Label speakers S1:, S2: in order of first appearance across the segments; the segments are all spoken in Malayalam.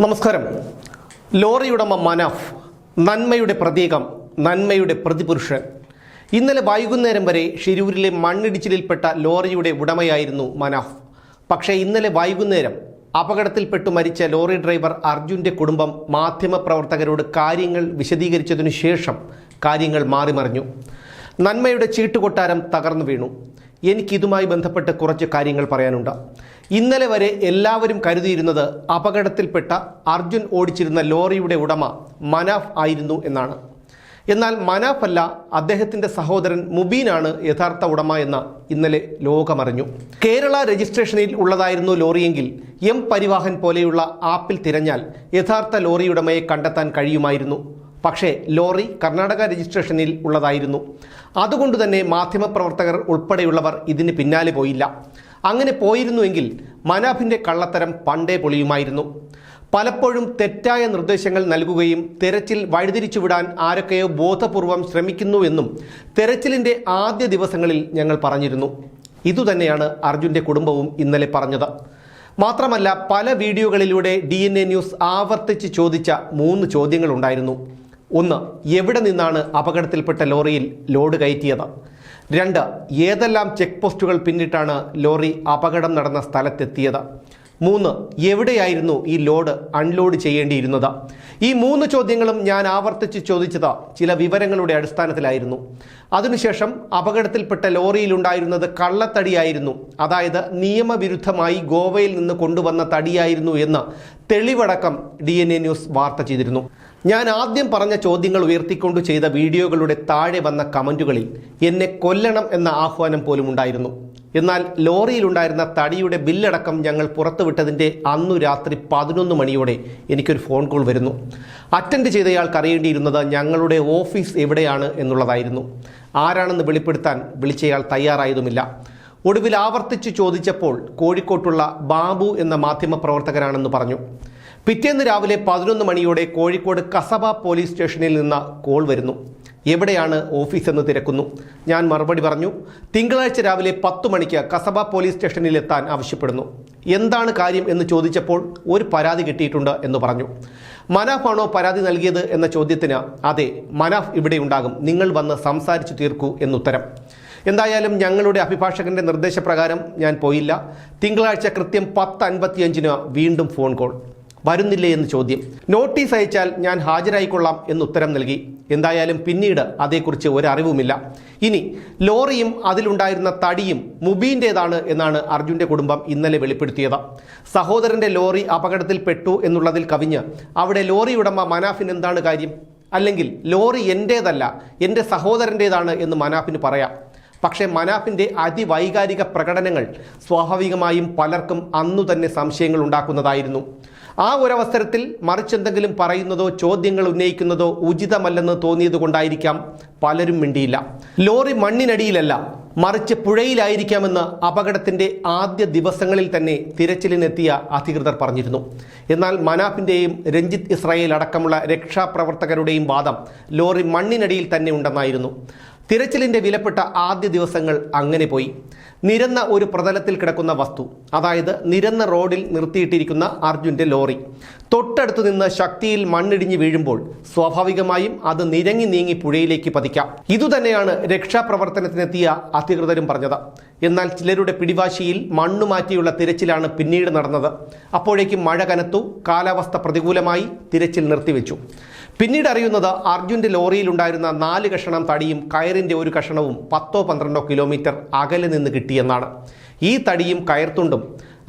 S1: നമസ്കാരം. ലോറിയുടമ മനാഫ് നന്മയുടെ പ്രതീകം നന്മയുടെ പ്രതിപുരുഷൻ. ഇന്നലെ വൈകുന്നേരം വരെ ഷിരൂരിലെ മണ്ണിടിച്ചിലിൽപ്പെട്ട ലോറിയുടെ ഉടമയായിരുന്നു മനാഫ്. പക്ഷേ ഇന്നലെ വൈകുന്നേരം അപകടത്തിൽപ്പെട്ടു മരിച്ച ലോറി ഡ്രൈവർ അർജുന്റെ കുടുംബം മാധ്യമപ്രവർത്തകരോട് കാര്യങ്ങൾ വിശദീകരിച്ചതിനു ശേഷം കാര്യങ്ങൾ മാറിമറിഞ്ഞു. നന്മയുടെ ചീട്ടുകൊട്ടാരം തകർന്നു വീണു. എനിക്കിതുമായി ബന്ധപ്പെട്ട് കുറച്ച് കാര്യങ്ങൾ പറയാനുണ്ട്. ഇന്നലെ വരെ എല്ലാവരും കരുതിയിരുന്നത് അപകടത്തിൽപ്പെട്ട അർജുൻ ഓടിച്ചിരുന്ന ലോറിയുടെ ഉടമ മനാഫ് ആയിരുന്നു എന്നാണ്. എന്നാൽ മനാഫ് അല്ല അദ്ദേഹത്തിന്റെ സഹോദരൻ മുബീനാണ് യഥാർത്ഥ ഉടമ എന്ന് ഇന്നലെ ലോകമറിഞ്ഞു. കേരള രജിസ്ട്രേഷനിൽ ഉള്ളതായിരുന്നു ലോറിയെങ്കിൽ എം പരിവാഹൻ പോലെയുള്ള ആപ്പിൽ തിരഞ്ഞാൽ യഥാർത്ഥ ലോറി ഉടമയെ കണ്ടെത്താൻ കഴിയുമായിരുന്നു. പക്ഷേ ലോറി കർണാടക രജിസ്ട്രേഷനിൽ ഉള്ളതായിരുന്നു. അതുകൊണ്ട് തന്നെ മാധ്യമപ്രവർത്തകർ ഉൾപ്പെടെയുള്ളവർ ഇതിന് പിന്നാലെ പോയില്ല. അങ്ങനെ പോയിരുന്നുവെങ്കിൽ മനാഫിന്റെ കള്ളത്തരം പണ്ടേ പൊളിയുമായിരുന്നു. പലപ്പോഴും തെറ്റായ നിർദ്ദേശങ്ങൾ നൽകുകയും തെരച്ചിൽ വഴിതിരിച്ചുവിടാൻ ആരൊക്കെയോ ബോധപൂർവം ശ്രമിക്കുന്നുവെന്നും തെരച്ചിലിന്റെ ആദ്യ ദിവസങ്ങളിൽ ഞങ്ങൾ പറഞ്ഞിരുന്നു. ഇതുതന്നെയാണ് അർജുന്റെ കുടുംബവും ഇന്നലെ പറഞ്ഞത്. മാത്രമല്ല പല വീഡിയോകളിലൂടെ ഡി എൻ എ ന്യൂസ് ആവർത്തിച്ച് ചോദിച്ച മൂന്ന് ചോദ്യങ്ങളുണ്ടായിരുന്നു. ഒന്ന് എവിടെ നിന്നാണ് അപകടത്തിൽപ്പെട്ട ലോറിയിൽ ലോഡ് കയറ്റിയത്? രണ്ട് ഏതെല്ലാം ചെക്ക് പോസ്റ്റുകൾ പിന്നിട്ടാണ് ലോറി അപകടം നടന്ന സ്ഥലത്തെത്തിയത്? മൂന്ന് എവിടെയായിരുന്നു ഈ ലോഡ് അൺലോഡ് ചെയ്യേണ്ടിയിരുന്നത്? ഈ മൂന്ന് ചോദ്യങ്ങളും ഞാൻ ആവർത്തിച്ച് ചോദിച്ചത് ചില വിവരങ്ങളുടെ അടിസ്ഥാനത്തിലായിരുന്നു. അതിനുശേഷം അപകടത്തിൽപ്പെട്ട ലോറിയിലുണ്ടായിരുന്നത് കള്ളത്തടിയായിരുന്നു. അതായത് നിയമവിരുദ്ധമായി ഗോവയിൽ നിന്ന് കൊണ്ടുവന്ന തടിയായിരുന്നു എന്ന് തെളിവടക്കം ഡി ന്യൂസ് വാർത്ത ചെയ്തിരുന്നു. ഞാൻ ആദ്യം പറഞ്ഞ ചോദ്യങ്ങൾ ഉയർത്തിക്കൊണ്ട് ചെയ്ത വീഡിയോകളുടെ താഴെ വന്ന കമന്റുകളിൽ എന്നെ കൊല്ലണം എന്ന ആഹ്വാനം പോലും ഉണ്ടായിരുന്നു. എന്നാൽ ലോറിയിലുണ്ടായിരുന്ന തടിയുടെ ബില്ലടക്കം ഞങ്ങൾ പുറത്തുവിട്ടതിന്റെ അന്നു രാത്രി പതിനൊന്ന് മണിയോടെ എനിക്കൊരു ഫോൺ കോൾ വരുന്നു. അറ്റൻഡ് ചെയ്തയാൾക്ക് അറിയേണ്ടിയിരുന്നത് ഞങ്ങളുടെ ഓഫീസ് എവിടെയാണ് എന്നുള്ളതായിരുന്നു. ആരാണെന്ന് വെളിപ്പെടുത്താൻ വിളിച്ചയാൾ തയ്യാറായതുമില്ല. ഒടുവിൽ ആവർത്തിച്ച് ചോദിച്ചപ്പോൾ കോഴിക്കോട്ടുള്ള ബാബു എന്ന മാധ്യമപ്രവർത്തകനാണെന്ന് പറഞ്ഞു. പിറ്റേന്ന് രാവിലെ പതിനൊന്ന് മണിയോടെ കോഴിക്കോട് കസബ പോലീസ് സ്റ്റേഷനിൽ നിന്ന് കോൾ വരുന്നു. എവിടെയാണ് ഓഫീസ് എന്ന് തിരക്കുന്നു. ഞാൻ മറുപടി പറഞ്ഞു തിങ്കളാഴ്ച രാവിലെ പത്ത് മണിക്ക് കസബ പോലീസ് സ്റ്റേഷനിൽ എത്താൻ ആവശ്യപ്പെടുന്നു. എന്താണ് കാര്യം എന്ന് ചോദിച്ചപ്പോൾ ഒരു പരാതി കിട്ടിയിട്ടുണ്ട് എന്ന് പറഞ്ഞു. മനാഫാണോ പരാതി നൽകിയത് എന്ന ചോദ്യത്തിന് അതെ മനാഫ് ഇവിടെ ഉണ്ടാകും. നിങ്ങൾ വന്ന് സംസാരിച്ചു തീർക്കൂ എന്നുത്തരം. എന്തായാലും ഞങ്ങളുടെ അഭിഭാഷകന്റെ നിർദ്ദേശപ്രകാരം ഞാൻ പോയില്ല. തിങ്കളാഴ്ച കൃത്യം പത്ത് അൻപത്തിയഞ്ചിന് വീണ്ടും ഫോൺ കോൾ. വരുന്നില്ലേ എന്ന് ചോദ്യം. നോട്ടീസ് അയച്ചാൽ ഞാൻ ഹാജരായിക്കൊള്ളാം എന്ന് ഉത്തരം നൽകി. എന്തായാലും പിന്നീട് അതേക്കുറിച്ച് ഒരറിവുമില്ല. ഇനി ലോറിയും അതിലുണ്ടായിരുന്ന തടിയും മുബീന്റേതാണ് എന്നാണ് അർജുന്റെ കുടുംബം ഇന്നലെ വെളിപ്പെടുത്തിയത്. സഹോദരന്റെ ലോറി അപകടത്തിൽ പെട്ടു എന്നുള്ളതിൽ കവിഞ്ഞ് അവിടെ ലോറി ഉടമ മനാഫിന് എന്താണ് കാര്യം? അല്ലെങ്കിൽ ലോറി എന്റേതല്ല എന്റെ സഹോദരന്റേതാണ് എന്ന് മനാഫിന് പറയാം. പക്ഷേ മനാഫിന്റെ അതിവൈകാരിക പ്രകടനങ്ങൾ സ്വാഭാവികമായും പലർക്കും അന്നു തന്നെ സംശയങ്ങൾ ഉണ്ടാക്കുന്നതായിരുന്നു. ആ ഒരവസരത്തിൽ മറിച്ചെന്തെങ്കിലും പറയുന്നതോ ചോദ്യങ്ങൾ ഉന്നയിക്കുന്നതോ ഉചിതമല്ലെന്ന് തോന്നിയത് കൊണ്ടായിരിക്കാം പലരും മിണ്ടിയില്ല. ലോറി മണ്ണിനടിയിലല്ല മറിച്ച് പുഴയിലായിരിക്കാമെന്ന് അപകടത്തിന്റെ ആദ്യ ദിവസങ്ങളിൽ തന്നെ തിരച്ചിലിനെത്തിയ അധികൃതർ പറഞ്ഞിരുന്നു. എന്നാൽ മനാഫിന്റെയും രഞ്ജിത്ത് ഇസ്രായേൽ അടക്കമുള്ള രക്ഷാപ്രവർത്തകരുടെയും വാദം ലോറി മണ്ണിനടിയിൽ തന്നെ ഉണ്ടെന്നായിരുന്നു. തിരച്ചിലിന്റെ വിലപ്പെട്ട ആദ്യ ദിവസങ്ങൾ അങ്ങനെ പോയി. നിരന്ന ഒരു പ്രതലത്തിൽ കിടക്കുന്ന വസ്തു അതായത് നിരന്ന റോഡിൽ നിർത്തിയിട്ടിരിക്കുന്ന അർജുന്റെ ലോറി. തൊട്ടടുത്തു നിന്ന് ശക്തിയിൽ മണ്ണിടിഞ്ഞ് വീഴുമ്പോൾ സ്വാഭാവികമായും അത് നിരങ്ങി നീങ്ങി പുഴയിലേക്ക് പതിക്കാം. ഇതുതന്നെയാണ് രക്ഷാപ്രവർത്തനത്തിനെത്തിയ അധികൃതരും പറഞ്ഞത്. എന്നാൽ ചിലരുടെ പിടിവാശിയിൽ മണ്ണുമാറ്റിയുള്ള തിരച്ചിലാണ് പിന്നീട് നടന്നത്. അപ്പോഴേക്കും മഴ കനത്തു കാലാവസ്ഥ പ്രതികൂലമായി തിരച്ചിൽ നിർത്തിവെച്ചു. പിന്നീട് അറിയുന്നത് അർജുന്റെ ലോറിയിലുണ്ടായിരുന്ന നാല് കഷണം തടിയും കയറിന്റെ ഒരു കഷണവും പത്തോ പന്ത്രണ്ടോ കിലോമീറ്റർ അകലെ നിന്ന് കിട്ടിയെന്നാണ്. ഈ തടിയും കയർത്തുണ്ടും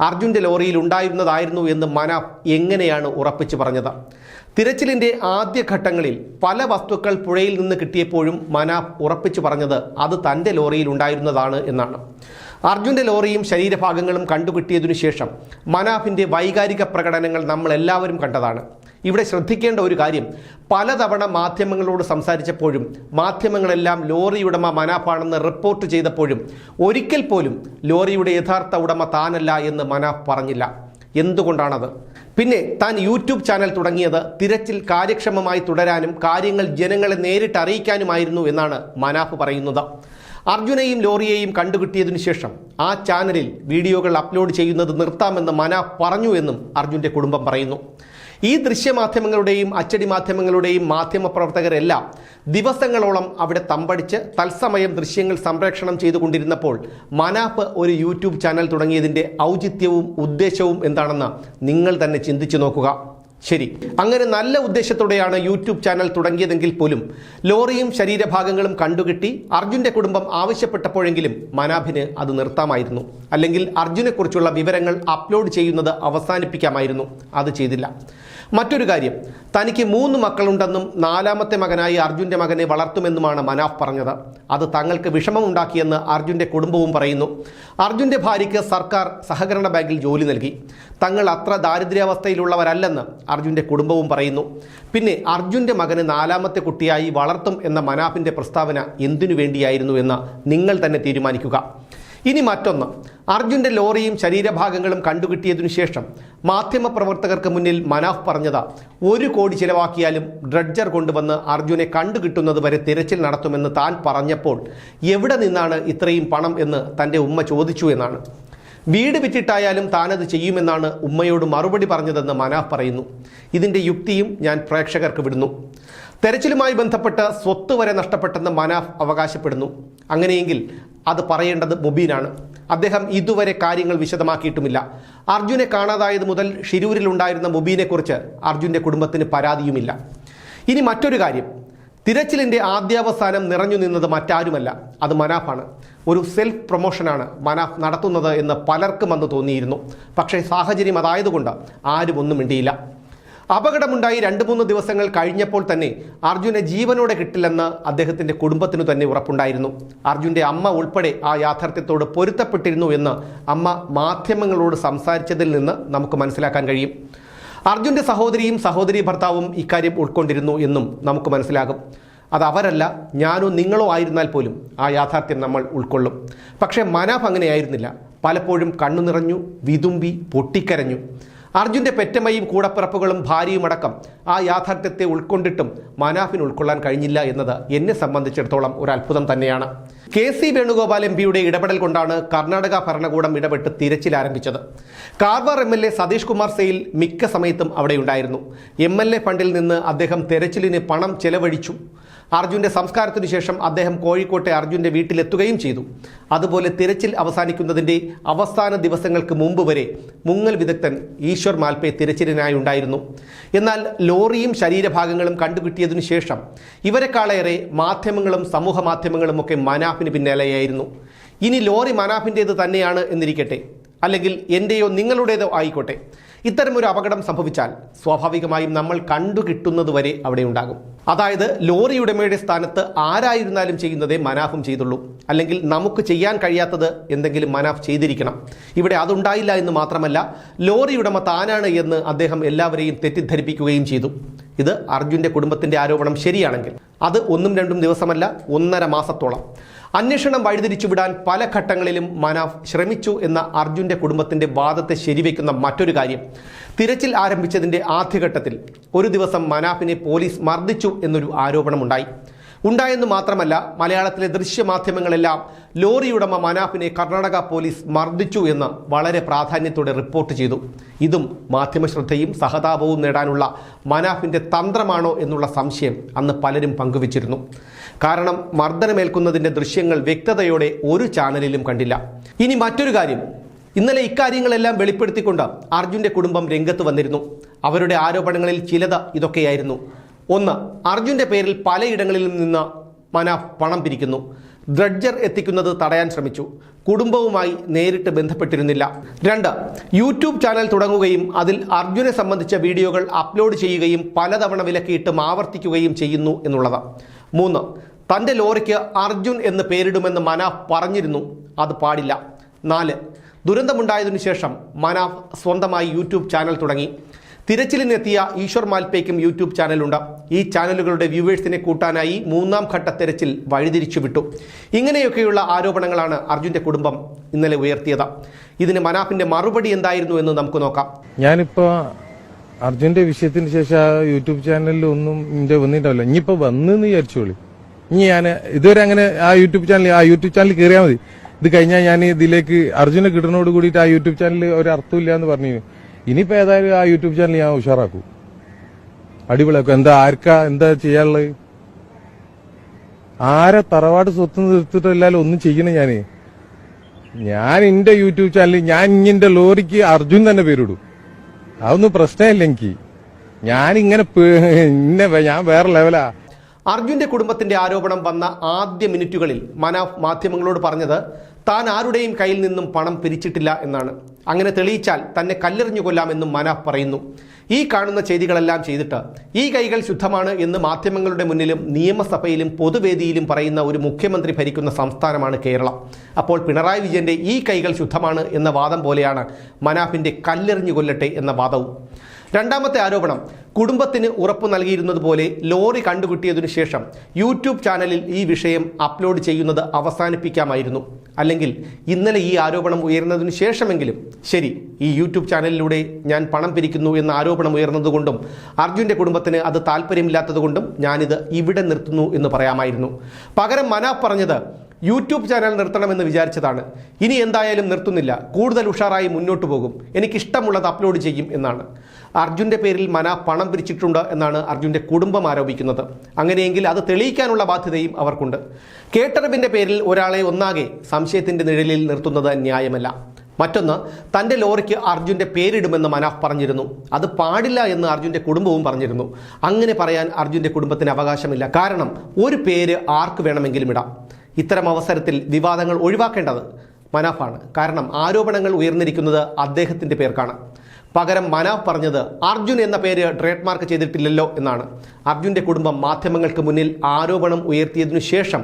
S1: അർജുന്റെ ലോറിയിൽ ഉണ്ടായിരുന്നതായിരുന്നു എന്ന് മനാഫ് എങ്ങനെയാണ് ഉറപ്പിച്ചു പറഞ്ഞത്? തിരച്ചിലിന്റെ ആദ്യ ഘട്ടങ്ങളിൽ പല വസ്തുക്കൾ പുഴയിൽ നിന്ന് കിട്ടിയപ്പോഴും മനാഫ് ഉറപ്പിച്ചു പറഞ്ഞത് അത് തന്റെ ലോറിയിൽ ഉണ്ടായിരുന്നതാണ് എന്നാണ്. അർജുന്റെ ലോറിയും ശരീരഭാഗങ്ങളും കണ്ടുകിട്ടിയതിനു ശേഷം മനാഫിന്റെ വൈകാരിക പ്രകടനങ്ങൾ നമ്മൾ എല്ലാവരും കണ്ടതാണ്. ഇവിടെ ശ്രദ്ധിക്കേണ്ട ഒരു കാര്യം പലതവണ മാധ്യമങ്ങളോട് സംസാരിച്ചപ്പോഴും മാധ്യമങ്ങളെല്ലാം ലോറിയുടമ മനാഫാണെന്ന് റിപ്പോർട്ട് ചെയ്തപ്പോഴും ഒരിക്കൽ പോലും ലോറിയുടെ യഥാർത്ഥ ഉടമ താനല്ല എന്ന് മനാഫ് പറഞ്ഞില്ല. എന്തുകൊണ്ടാണത്? പിന്നെ താൻ യൂട്യൂബ് ചാനൽ തുടങ്ങിയത് തിരച്ചിൽ കാര്യക്ഷമമായി തുടരാനും കാര്യങ്ങൾ ജനങ്ങളെ നേരിട്ട് അറിയിക്കാനുമായിരുന്നു എന്നാണ് മനാഫ് പറയുന്നത്. അർജുനെയും ലോറിയെയും കണ്ടുകിട്ടിയതിനു ശേഷം ആ ചാനലിൽ വീഡിയോകൾ അപ്ലോഡ് ചെയ്യുന്നത് നിർത്താമെന്ന് മന പറഞ്ഞു എന്നും അർജുന്റെ കുടുംബം പറയുന്നു. ഈ ദൃശ്യമാധ്യമങ്ങളുടെയും അച്ചടി മാധ്യമങ്ങളുടെയും മാധ്യമപ്രവർത്തകരെല്ലാം ദിവസങ്ങളോളം അവിടെ തമ്പടിച്ച് തത്സമയം ദൃശ്യങ്ങൾ സംപ്രേഷണം ചെയ്തുകൊണ്ടിരുന്നപ്പോൾ മനാഫ് ഒരു യൂട്യൂബ് ചാനൽ തുടങ്ങിയതിന്റെ ഔചിത്യവും ഉദ്ദേശവും എന്താണെന്ന് നിങ്ങൾ തന്നെ ചിന്തിച്ചു നോക്കുക. ശരി. അങ്ങനെ നല്ല ഉദ്ദേശത്തോടെയാണ് യൂട്യൂബ് ചാനൽ തുടങ്ങിയതെങ്കിൽ പോലും ലോറിയും ശരീരഭാഗങ്ങളും കണ്ടുകിട്ടി അർജുന്റെ കുടുംബം ആവശ്യപ്പെട്ടപ്പോഴെങ്കിലും മനാഭിന് അത് നിർത്താമായിരുന്നു. അല്ലെങ്കിൽ അർജുനെക്കുറിച്ചുള്ള വിവരങ്ങൾ അപ്ലോഡ് ചെയ്യുന്നത് അവസാനിപ്പിക്കാമായിരുന്നു. അത് ചെയ്തില്ല. മറ്റൊരു കാര്യം തനിക്ക് മൂന്ന് മക്കളുണ്ടെന്നും നാലാമത്തെ മകനായി അർജുന്റെ മകനെ വളർത്തുമെന്നുമാണ് മനാഫ് പറഞ്ഞത്. അത് തങ്ങൾക്ക് വിഷമമുണ്ടാക്കിയെന്ന് അർജുന്റെ കുടുംബവും പറയുന്നു. അർജുന്റെ ഭാര്യയ്ക്ക് സർക്കാർ സഹകരണ ബാങ്കിൽ ജോലി നൽകി. തങ്ങൾ അത്ര ദാരിദ്ര്യാവസ്ഥയിലുള്ളവരല്ലെന്ന് അർജുന്റെ കുടുംബവും പറയുന്നു. പിന്നെ അർജുന്റെ മകന് നാലാമത്തെ കുട്ടിയായി വളർത്തും എന്ന മനാഫിന്റെ പ്രസ്താവന എന്തിനു വേണ്ടിയായിരുന്നു എന്ന് നിങ്ങൾ തന്നെ തീരുമാനിക്കുക. ഇനി മറ്റൊന്ന്. അർജുന്റെ ലോറിയും ശരീരഭാഗങ്ങളും കണ്ടുകിട്ടിയതിനു ശേഷം മാധ്യമപ്രവർത്തകർക്ക് മുന്നിൽ മനാഫ് പറഞ്ഞത് ഒരു കോടി ചിലവാക്കിയാലും ഡ്രഡ്ജർ കൊണ്ടുവന്ന് അർജുനെ കണ്ടുകിട്ടുന്നത് വരെ തിരച്ചിൽ നടത്തുമെന്ന് താൻ പറഞ്ഞപ്പോൾ എവിടെ നിന്നാണ് ഇത്രയും പണം എന്ന് തന്റെ ഉമ്മ ചോദിച്ചു എന്നാണ്. വീട് വിറ്റിട്ടായാലും താനത് ചെയ്യുമെന്നാണ് ഉമ്മയോട് മറുപടി പറഞ്ഞതെന്ന് മനാഫ് പറയുന്നു. ഇതിന്റെ യുക്തിയും ഞാൻ പ്രേക്ഷകർക്ക് വിടുന്നു. തെരച്ചിലുമായി ബന്ധപ്പെട്ട് സ്വത്ത് വരെ നഷ്ടപ്പെട്ടെന്ന് മനാഫ് അവകാശപ്പെടുന്നു. അങ്ങനെയെങ്കിൽ അത് പറയേണ്ടത് മുബീനാണ്. അദ്ദേഹം ഇതുവരെ കാര്യങ്ങൾ വിശദമാക്കിയിട്ടുമില്ല. അർജുനെ കാണാതായത് മുതൽ ഷിരൂരിലുണ്ടായിരുന്ന മുബീനെക്കുറിച്ച് അർജുന്റെ കുടുംബത്തിന് പരാതിയുമില്ല. ഇനി മറ്റൊരു കാര്യം. തിരച്ചിലിന്റെ ആദ്യാവസാനം നിറഞ്ഞു നിന്നത് മറ്റാരുമല്ല അത് മനാഫാണ്. ഒരു സെൽഫ് പ്രൊമോഷനാണ് മനാഫ് നടത്തുന്നത് എന്ന് പലർക്കും അന്ന് തോന്നിയിരുന്നു. പക്ഷേ സാഹചര്യം അതായതുകൊണ്ട് ആരും ഒന്നും മിണ്ടിയില്ല. അപകടമുണ്ടായി രണ്ട് മൂന്ന് ദിവസങ്ങൾ കഴിഞ്ഞപ്പോൾ തന്നെ അർജുനെ ജീവനോടെ കിട്ടില്ലെന്ന് അദ്ദേഹത്തിന്റെ കുടുംബത്തിനു തന്നെ ഉറപ്പുണ്ടായിരുന്നു. അർജുന്റെ അമ്മ ഉൾപ്പെടെ ആ യാഥാർത്ഥ്യത്തോട് പൊരുത്തപ്പെട്ടിരുന്നു എന്ന് അമ്മ മാധ്യമങ്ങളോട് സംസാരിച്ചതിൽ നിന്ന് നമുക്ക് മനസ്സിലാക്കാൻ കഴിയും. അർജുന്റെ സഹോദരിയും സഹോദരി ഭർത്താവും ഇക്കാര്യം ഉൾക്കൊണ്ടിരുന്നു എന്നും നമുക്ക് മനസ്സിലാകും. അത് അവരല്ല ഞാനോ നിങ്ങളോ ആയിരുന്നാൽ പോലും ആ യാഥാർത്ഥ്യം നമ്മൾ ഉൾക്കൊള്ളും. പക്ഷേ മനാഫ് അങ്ങനെയായിരുന്നില്ല. പലപ്പോഴും കണ്ണു നിറഞ്ഞു വിതുമ്പി പൊട്ടിക്കരഞ്ഞു. അർജുന്റെ പെറ്റമ്മയും കൂടപ്പിറപ്പുകളും ഭാര്യയുമടക്കം ആ യാഥാർത്ഥ്യത്തെ ഉൾക്കൊണ്ടിട്ടും മനാഫിന് ഉൾക്കൊള്ളാൻ കഴിഞ്ഞില്ല എന്നത് എന്നെ സംബന്ധിച്ചിടത്തോളം ഒരു അത്ഭുതം തന്നെയാണ്. കെ സി വേണുഗോപാൽ എം പിയുടെ ഇടപെടൽ കൊണ്ടാണ് കർണാടക ഭരണകൂടം ഇടപെട്ട് തിരച്ചിൽ ആരംഭിച്ചത്. Karwar M L A Satish Kumar Sail മിക്ക സമയത്തും അവിടെയുണ്ടായിരുന്നു. എം എൽ എ ഫണ്ടിൽ നിന്ന് അദ്ദേഹം തെരച്ചിലിന് പണം ചെലവഴിച്ചു. അർജുന്റെ സംസ്കാരത്തിനു ശേഷം അദ്ദേഹം കോഴിക്കോട്ടെ അർജുന്റെ വീട്ടിലെത്തുകയും ചെയ്തു. അതുപോലെ തിരച്ചിൽ അവസാനിക്കുന്നതിന്റെ അവസാന ദിവസങ്ങൾക്ക് മുമ്പ് വരെ മുങ്ങൽ വിദഗ്ധൻ ഈശ്വർ മാൽപേ തിരച്ചിലിനായി ഉണ്ടായിരുന്നു. എന്നാൽ ലോറിയും ശരീരഭാഗങ്ങളും കണ്ടുകിട്ടിയതിനു ശേഷം ഇവരെക്കാളേറെ മാധ്യമങ്ങളും സമൂഹ മാധ്യമങ്ങളും ഒക്കെ മനാഫിന് പിന്നാലെയായിരുന്നു. ഇനി ലോറി മനാഫിന്റേത് തന്നെയാണ് എന്നിരിക്കട്ടെ. അല്ലെങ്കിൽ എന്റെയോ നിങ്ങളുടേതോ ആയിക്കോട്ടെ. ഇത്തരമൊരു അപകടം സംഭവിച്ചാൽ സ്വാഭാവികമായും നമ്മൾ കണ്ടുകിട്ടുന്നതുവരെ അവിടെ ഉണ്ടാകും. അതായത് ലോറി ഉടമയുടെ സ്ഥാനത്ത് ആരായിരുന്നാലും ചെയ്യുന്നതേ മനാഫും ചെയ്തുള്ളൂ. അല്ലെങ്കിൽ നമുക്ക് ചെയ്യാൻ കഴിയാത്തത് എന്തെങ്കിലും മനാഫ് ചെയ്തിരിക്കണം. ഇവിടെ അതുണ്ടായില്ല എന്ന് മാത്രമല്ല ലോറി ഉടമ താനാണ് എന്ന് അദ്ദേഹം എല്ലാവരെയും തെറ്റിദ്ധരിപ്പിക്കുകയും ചെയ്തു. ഇത് അർജുന്റെ കുടുംബത്തിന്റെ ആരോപണം ശരിയാണെങ്കിൽ. അത് ഒന്നും രണ്ടും ദിവസമല്ല ഒന്നര മാസത്തോളം. അന്വേഷണം വഴിതിരിച്ചുവിടാൻ പല ഘട്ടങ്ങളിലും മനാഫ് ശ്രമിച്ചു എന്ന അർജുന്റെ കുടുംബത്തിന്റെ വാദത്തെ ശരിവയ്ക്കുന്ന മറ്റൊരു കാര്യം. തിരച്ചിൽ ആരംഭിച്ചതിന്റെ ആദ്യഘട്ടത്തിൽ ഒരു ദിവസം മനാഫിനെ പോലീസ് മർദ്ദിച്ചു എന്നൊരു ആരോപണമുണ്ടായി. ഉണ്ടായെന്ന് മാത്രമല്ല മലയാളത്തിലെ ദൃശ്യമാധ്യമങ്ങളെല്ലാം ലോറിയുടമ മനാഫിനെ കർണാടക പോലീസ് മർദ്ദിച്ചു എന്ന് വളരെ പ്രാധാന്യത്തോടെ റിപ്പോർട്ട് ചെയ്തു. ഇതും മാധ്യമശ്രദ്ധയും സഹതാപവും നേടാനുള്ള മനാഫിന്റെ തന്ത്രമാണോ എന്നുള്ള സംശയം അന്ന് പലരും പങ്കുവച്ചിരുന്നു. കാരണം മർദ്ദനമേൽക്കുന്നതിന്റെ ദൃശ്യങ്ങൾ വ്യക്തതയോടെ ഒരു ചാനലിലും കണ്ടില്ല. ഇനി മറ്റൊരു കാര്യം. ഇന്നലെ ഇക്കാര്യങ്ങളെല്ലാം വെളിപ്പെടുത്തിക്കൊണ്ട് അർജുന്റെ കുടുംബം രംഗത്ത് വന്നിരുന്നു. അവരുടെ ആരോപണങ്ങളിൽ ചിലത് ഇതൊക്കെയായിരുന്നു. ഒന്ന് അർജുന്റെ പേരിൽ പലയിടങ്ങളിലും നിന്ന് മനാഫ് പണം പിരിക്കുന്നു. ഡ്രഡ്ജർ എത്തിക്കുന്നത് തടയാൻ ശ്രമിച്ചു. കുടുംബവുമായി നേരിട്ട് ബന്ധപ്പെട്ടിരുന്നില്ല. രണ്ട് യൂട്യൂബ് ചാനൽ തുടങ്ങുകയും അതിൽ അർജുനെ സംബന്ധിച്ച വീഡിയോകൾ അപ്ലോഡ് ചെയ്യുകയും പലതവണ വിലക്കിയിട്ടും ആവർത്തിക്കുകയും ചെയ്യുന്നു എന്നുള്ളത്. മൂന്ന് തന്റെ ലോറിക്ക് അർജുൻ എന്ന് പേരിടുമെന്ന് മനാഫ് പറഞ്ഞിരുന്നു. അത് പാടില്ല. നാല് ദുരന്തമുണ്ടായതിനു ശേഷം മനാഫ് സ്വന്തമായി യൂട്യൂബ് ചാനൽ തുടങ്ങി. തിരച്ചിലിനെത്തിയ ഈശ്വർ മാൽപേക്കും യൂട്യൂബ് ചാനലുണ്ട്. ഈ ചാനലുകളുടെ വ്യൂവേഴ്സിനെ കൂട്ടാനായി മൂന്നാം ഘട്ട തെരച്ചിൽ വഴിതിരിച്ചു വിട്ടു ഇങ്ങനെയൊക്കെയുള്ള ആരോപണങ്ങളാണ് അർജുന്റെ കുടുംബം ഇന്നലെ ഉയർത്തിയത്. ഇതിന് മനാഫിന്റെ മറുപടി എന്തായിരുന്നു എന്ന് നമുക്ക് നോക്കാം.
S2: ഞാനിപ്പോ അർജുന്റെ വിഷയത്തിന് ശേഷം ആ യൂട്യൂബ് ചാനലിൽ ഒന്നും എന്റെ വന്നിട്ടില്ല ഇനിയിപ്പോ വന്നെന്ന് വിചാരിച്ചോളി. ഇനി ഞാൻ ഇതുവരെ അങ്ങനെ ആ യൂട്യൂബ് ചാനൽ ആ യൂട്യൂബ് ചാനൽ കയറിയാൽ മതി. ഇത് കഴിഞ്ഞാൽ ഞാൻ ഇതിലേക്ക് അർജുനെ കിട്ടുന്നതോട് കൂടിയിട്ട് ആ യൂട്യൂബ് ചാനലിൽ ഒരു അർത്ഥമില്ല എന്ന് പറഞ്ഞു ഇനിയിപ്പോ ഏതായാലും ആ യൂട്യൂബ് ചാനൽ ഞാൻ ഉഷാറാക്കും. അടിപൊളിയാക്കും. എന്താ ആർക്കാ എന്താ ചെയ്യാനുള്ളത്? ആരെ തറവാട് സ്വത്ത് നിർത്തിട്ടില്ലാലും ഒന്നും ചെയ്യണേ ഞാൻ. ഞാൻ എന്റെ യൂട്യൂബ് ചാനലിൽ ഞാൻ ഇഞ്ഞിന്റെ ലോറിക്ക് അർജുൻ തന്നെ പേരിടും. അതൊന്നും പ്രശ്നമില്ല എനിക്ക്. ഞാൻ ഇങ്ങനെ ഞാൻ വേറെ ലെവലാ
S1: അർജുന്റെ കുടുംബത്തിന്റെ ആരോപണം വന്ന ആദ്യ മിനിറ്റുകളിൽ മനാഫ് മാധ്യമങ്ങളോട് പറഞ്ഞത് താൻ ആരുടെയും കയ്യിൽ നിന്നും പണം പിരിച്ചിട്ടില്ല എന്നാണ്. അങ്ങനെ തെളിയിച്ചാൽ തന്നെ കല്ലെറിഞ്ഞു കൊല്ലാമെന്നും മനാഫ് പറയുന്നു. ഈ കാണുന്ന ചെയ്തികളെല്ലാം ചെയ്തിട്ട് ഈ കൈകൾ ശുദ്ധമാണ് എന്ന് മാധ്യമങ്ങളുടെ മുന്നിലും നിയമസഭയിലും പൊതുവേദിയിലും പറയുന്ന ഒരു മുഖ്യമന്ത്രി ഭരിക്കുന്ന സംസ്ഥാനമാണ് കേരളം. അപ്പോൾ പിണറായി വിജയന്റെ ഈ കൈകൾ ശുദ്ധമാണ് എന്ന വാദം പോലെയാണ് മനാഫിന്റെ കല്ലെറിഞ്ഞു കൊല്ലട്ടെ എന്ന വാദവും. രണ്ടാമത്തെ ആരോപണം കുടുംബത്തിന് ഉറപ്പ് നൽകിയിരുന്നതുപോലെ ലോറി കണ്ടുകിട്ടിയതിനു ശേഷം യൂട്യൂബ് ചാനലിൽ ഈ വിഷയം അപ്ലോഡ് ചെയ്യുന്നത് അവസാനിപ്പിക്കാമായിരുന്നു. അല്ലെങ്കിൽ ഇന്നലെ ഈ ആരോപണം ഉയർന്നതിനു ശേഷമെങ്കിലും ശരി ഈ യൂട്യൂബ് ചാനലിലൂടെ ഞാൻ പണം പിരിക്കുന്നു എന്ന ആരോപണം ഉയർന്നതുകൊണ്ടും അർജുന്റെ കുടുംബത്തിന് അത് താല്പര്യമില്ലാത്തതുകൊണ്ടും ഞാനിത് ഇവിടെ നിർത്തുന്നു എന്ന് പറയാമായിരുന്നു. പകരം മനാഫ് പറഞ്ഞത് യൂട്യൂബ് ചാനൽ നിർത്തണമെന്ന് വിചാരിച്ചതാണ്. ഇനി എന്തായാലും നിർത്തുന്നില്ല. കൂടുതൽ ഉഷാറായി മുന്നോട്ട് പോകും. എനിക്കിഷ്ടമുള്ളത് അപ്ലോഡ് ചെയ്യും എന്നാണ്. അർജുന്റെ പേരിൽ മന പണം പിരിച്ചിട്ടുണ്ട് എന്നാണ് അർജുന്റെ കുടുംബം ആരോപിക്കുന്നത്. അങ്ങനെയെങ്കിൽ അത് തെളിയിക്കാനുള്ള ബാധ്യതയും അവർക്കുണ്ട്. കേട്ടറിവിന്റെ പേരിൽ ഒരാളെ ഒന്നാകെ സംശയത്തിന്റെ നിഴലിൽ നിർത്തുന്നത് ന്യായമല്ല. മറ്റൊന്ന് തന്റെ ലോറിക്ക് അർജുന്റെ പേരിടുമെന്ന് മനാഫ് പറഞ്ഞിരുന്നു. അത് പാടില്ല എന്ന് അർജുന്റെ കുടുംബവും പറഞ്ഞിരുന്നു. അങ്ങനെ പറയാൻ അർജുന്റെ കുടുംബത്തിന് അവകാശമില്ല. കാരണം ഒരു പേര് ആർക്ക് വേണമെങ്കിലും ഇടാം. ഇത്തരം അവസരത്തിൽ വിവാദങ്ങൾ ഒഴിവാക്കേണ്ടത് മനാഫാണ് കാരണം ആരോപണങ്ങൾ ഉയർന്നിരിക്കുന്നത് അദ്ദേഹത്തിന്റെ പേർക്കാണ്. പകരം മനാഫ് പറഞ്ഞത് അർജുൻ എന്ന പേര് ട്രേഡ് മാർക്ക് ചെയ്തിട്ടില്ലല്ലോ എന്നാണ്. അർജുന്റെ കുടുംബം മാധ്യമങ്ങൾക്ക് മുന്നിൽ ആരോപണം ഉയർത്തിയതിനു ശേഷം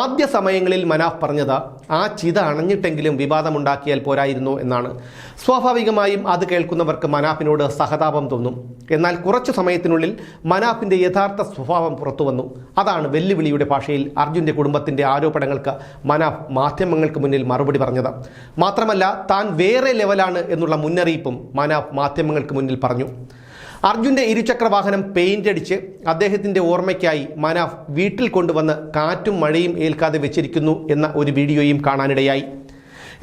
S1: ആദ്യ സമയങ്ങളിൽ മനാഫ് പറഞ്ഞത് ആ ചിത അണഞ്ഞിട്ടെങ്കിലും വിവാദമുണ്ടാക്കിയാൽ പോരായിരുന്നു എന്നാണ്. സ്വാഭാവികമായും അത് കേൾക്കുന്നവർക്ക് മനാഫിനോട് സഹതാപം തോന്നും. എന്നാൽ കുറച്ചു സമയത്തിനുള്ളിൽ മനാഫിന്റെ യഥാർത്ഥ സ്വഭാവം പുറത്തുവന്നു അതാണ് വെല്ലുവിളിയുടെ ഭാഷയിൽ അർജുന്റെ കുടുംബത്തിന്റെ ആരോപണങ്ങൾക്ക് മനാഫ് മാധ്യമങ്ങൾക്ക് മുന്നിൽ മറുപടി പറഞ്ഞത്. മാത്രമല്ല താൻ വേറെ ലെവലാണ് എന്നുള്ള മുന്നറിയിപ്പും മനാഫ് മാധ്യമങ്ങൾക്ക് മുന്നിൽ പറഞ്ഞു. അർജുന്റെ ഇരുചക്ര വാഹനം പെയിന്റ് അടിച്ച് അദ്ദേഹത്തിന്റെ ഓർമ്മയ്ക്കായി മനാഫ് വീട്ടിൽ കൊണ്ടുവന്ന് കാറ്റും മഴയും ഏൽക്കാതെ വെച്ചിരിക്കുന്നു എന്ന ഒരു വീഡിയോയും കാണാനിടയായി.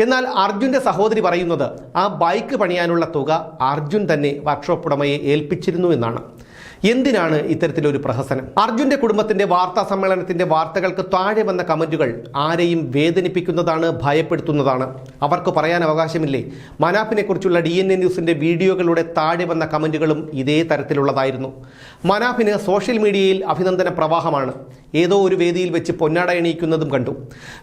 S1: എന്നാൽ അർജുന്റെ സഹോദരി പറയുന്നത് ആ ബൈക്ക് പണിയാനുള്ള തുക അർജുൻ തന്നെ വർക്ക്ഷോപ്പ് ഉടമയെ ഏൽപ്പിച്ചിരുന്നു എന്നാണ്. എന്തിനാണ് ഇത്തരത്തിലൊരു പ്രഹസനം? അർജുന്റെ കുടുംബത്തിന്റെ വാർത്താ സമ്മേളനത്തിന്റെ വാർത്തകൾക്ക് താഴെ വന്ന കമന്റുകൾ ആരെയും വേദനിപ്പിക്കുന്നതാണ് ഭയപ്പെടുത്തുന്നതാണ്. അവർക്ക് പറയാൻ അവകാശമില്ലേ? മനാഫിനെ കുറിച്ചുള്ള ഡി എൻ എ ന്യൂസിന്റെ വീഡിയോകളുടെ താഴെ വന്ന കമന്റുകളും ഇതേ തരത്തിലുള്ളതായിരുന്നു. മനാഫിന് സോഷ്യൽ മീഡിയയിൽ അഭിനന്ദന പ്രവാഹമാണ്. ഏതോ ഒരു വേദിയിൽ വെച്ച് പൊന്നാട എണീക്കുന്നതും കണ്ടു.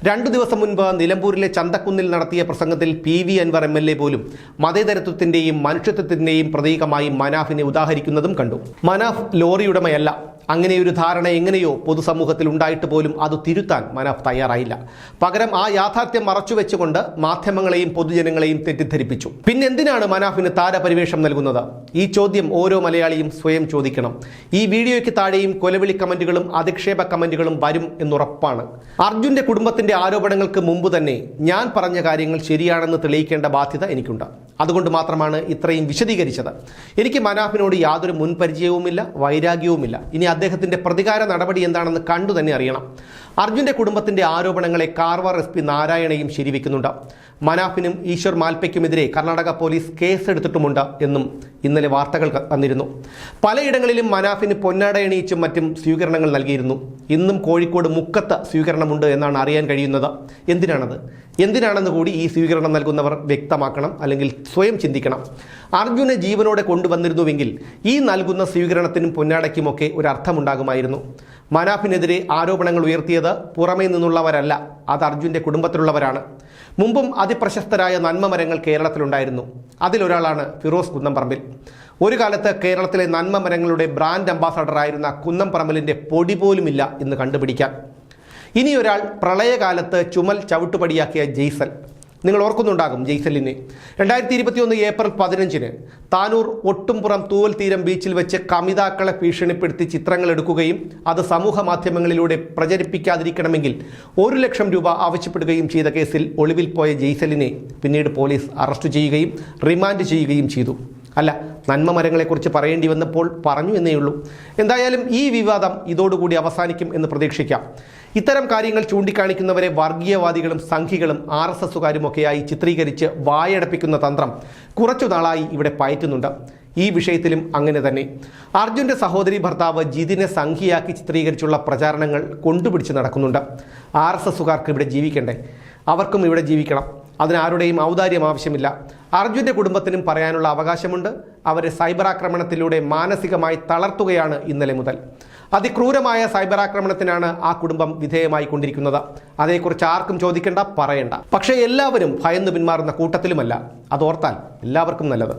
S1: രണ്ടു ദിവസം മുൻപ് നിലമ്പൂരിലെ ചന്തക്കുന്നിൽ നടത്തിയ പ്രസംഗത്തിൽ P V Anvar M L A പോലും മതേതരത്വത്തിന്റെയും മനുഷ്യത്വത്തിന്റെയും പ്രതീകമായി മനാഫിനെ ഉദാഹരിക്കുന്നതും കണ്ടു. മനാഫ് ലോറിയുടമയല്ല. അങ്ങനെയൊരു ധാരണ എങ്ങനെയോ പൊതുസമൂഹത്തിൽ ഉണ്ടായിട്ട് പോലും അത് തിരുത്താൻ മനാഫ് തയ്യാറായില്ല. പകരം ആ യാഥാർത്ഥ്യം മറച്ചുവെച്ചുകൊണ്ട് മാധ്യമങ്ങളെയും പൊതുജനങ്ങളെയും തെറ്റിദ്ധരിപ്പിച്ചു. പിന്നെന്തിനാണ് മനാഫിന് താരപരിവേഷം നൽകുന്നത്? ഈ ചോദ്യം ഓരോ മലയാളിയും സ്വയം ചോദിക്കണം. ഈ വീഡിയോയ്ക്ക് താഴെയും കൊലവിളി കമന്റുകളും അധിക്ഷേപ കമന്റുകളും വരും എന്നുറപ്പാണ്. അർജുന്റെ കുടുംബത്തിന്റെ ആരോപണങ്ങൾക്ക് മുമ്പ് തന്നെ ഞാൻ പറഞ്ഞ കാര്യങ്ങൾ ശരിയാണെന്ന് തെളിയിക്കേണ്ട ബാധ്യത എനിക്കുണ്ട്. അതുകൊണ്ട് മാത്രമാണ് ഇത്രയും വിശദീകരിച്ചത്. എനിക്ക് മനാഫിനോട് യാതൊരു മുൻപരിചയവുമില്ല വൈരാഗ്യവുമില്ല. ഇനി അദ്ദേഹത്തിന്റെ പ്രതികാര നടപടി എന്താണെന്ന് കണ്ടു തന്നെ അറിയണം. അർജുന്റെ കുടുംബത്തിന്റെ ആരോപണങ്ങളെ കാർവാർ എസ് പി നാരായണയും ശരിവെക്കുന്നുണ്ട്. മനാഫിനും ഈശ്വർ മാൽപ്പയ്ക്കുമെതിരെ കർണാടക പോലീസ് കേസെടുത്തിട്ടുമുണ്ട് എന്നും ഇന്നലെ വാർത്തകൾ വന്നിരുന്നു. പലയിടങ്ങളിലും മനാഫിന് പൊന്നാട എണീച്ചും മറ്റും സ്വീകരണങ്ങൾ നൽകിയിരുന്നു. ഇന്നും കോഴിക്കോട് മുക്കത്ത് സ്വീകരണമുണ്ട് എന്നാണ് അറിയാൻ കഴിയുന്നത്. എന്തിനാണത്? എന്തിനാണെന്ന് കൂടി ഈ സ്വീകരണം നൽകുന്നവർ വ്യക്തമാക്കണം അല്ലെങ്കിൽ സ്വയം ചിന്തിക്കണം. അർജുനെ ജീവനോടെ കൊണ്ടുവന്നിരുന്നുവെങ്കിൽ ഈ നൽകുന്ന സ്വീകരണത്തിനും പൊന്നാടയ്ക്കുമൊക്കെ ഒരു അർത്ഥമുണ്ടാകുമായിരുന്നു മനാഫിനെതിരെ ആരോപണങ്ങൾ ഉയർത്തിയത് പുറമേ നിന്നുള്ളവരല്ല അത് അർജുന്റെ കുടുംബത്തിലുള്ളവരാണ്. മുമ്പും അതിപ്രശസ്തരായ നന്മമരങ്ങൾ കേരളത്തിലുണ്ടായിരുന്നു. അതിലൊരാളാണ് ഫിറോസ് കുന്നംപറമ്പിൽ. ഒരു കാലത്ത് കേരളത്തിലെ നന്മമരങ്ങളുടെ ബ്രാൻഡ് അംബാസഡറായിരുന്ന കുന്നംപറമ്പലിന്റെ പൊടി പോലുമില്ല എന്ന് കണ്ടുപിടിക്കാൻ. ഇനിയൊരാൾ പ്രളയകാലത്ത് ചുമൽ ചവിട്ടുപടിയാക്കിയ ജെയ്സൽ നിങ്ങൾ ഓർക്കുന്നുണ്ടാകും ജെയ്സലിനെ. രണ്ടായിരത്തി ഇരുപത്തിയൊന്ന് ഏപ്രിൽ പതിനഞ്ചിന് താനൂർ ഒട്ടുംപുറം തൂവൽ തീരം ബീച്ചിൽ വെച്ച് കമിതാക്കളെ ഭീഷണിപ്പെടുത്തി ചിത്രങ്ങൾ എടുക്കുകയും അത് സമൂഹ മാധ്യമങ്ങളിലൂടെ പ്രചരിപ്പിക്കാതിരിക്കണമെങ്കിൽ ഒരു ലക്ഷം രൂപ ആവശ്യപ്പെടുകയും ചെയ്ത കേസിൽ ഒളിവിൽ പോയ ജെയ്സലിനെ പിന്നീട് പോലീസ് അറസ്റ്റ് ചെയ്യുകയും റിമാൻഡ് ചെയ്യുകയും ചെയ്തു. അല്ല നന്മ മരങ്ങളെക്കുറിച്ച് പറയേണ്ടി വന്നപ്പോൾ പറഞ്ഞു എന്നേ ഉള്ളൂ. എന്തായാലും ഈ വിവാദം ഇതോടുകൂടി അവസാനിക്കും എന്ന് പ്രതീക്ഷിക്കാം. ഇത്തരം കാര്യങ്ങൾ ചൂണ്ടിക്കാണിക്കുന്നവരെ വർഗീയവാദികളും സംഘികളും ആർ എസ് എസുകാരുമൊക്കെയായി ചിത്രീകരിച്ച് വായടപ്പിക്കുന്ന തന്ത്രം കുറച്ചു നാളായി ഇവിടെ പയറ്റുന്നുണ്ട്. ഈ വിഷയത്തിലും അങ്ങനെ തന്നെ. അർജുന്റെ സഹോദരി ഭർത്താവ് ജിതിനെ സംഖ്യയാക്കി ചിത്രീകരിച്ചുള്ള പ്രചാരണങ്ങൾ കൊണ്ടുപിടിച്ച് നടക്കുന്നുണ്ട്. ആർ എസ് എസുകാർക്ക് ഇവിടെ ജീവിക്കണ്ടേ? അവർക്കും ഇവിടെ ജീവിക്കണം. അതിനാരുടെയും ഔദാര്യം ആവശ്യമില്ല. അർജുന്റെ കുടുംബത്തിനും പറയാനുള്ള അവകാശമുണ്ട്. അവരെ സൈബർ ആക്രമണത്തിലൂടെ മാനസികമായി തളർത്തുകയാണ് ഇന്നലെ മുതൽ. അതിക്രൂരമായ സൈബർ ആക്രമണത്തിനാണ് ആ കുടുംബം വിധേയമായി കൊണ്ടിരിക്കുന്നത്. അതേക്കുറിച്ച് ആർക്കും ചോദിക്കേണ്ട പറയണ്ട. പക്ഷേ എല്ലാവരും ഭയന്ന് പിന്മാറുന്ന കൂട്ടത്തിലുമല്ല. അതോർത്താൽ എല്ലാവർക്കും നല്ലത്.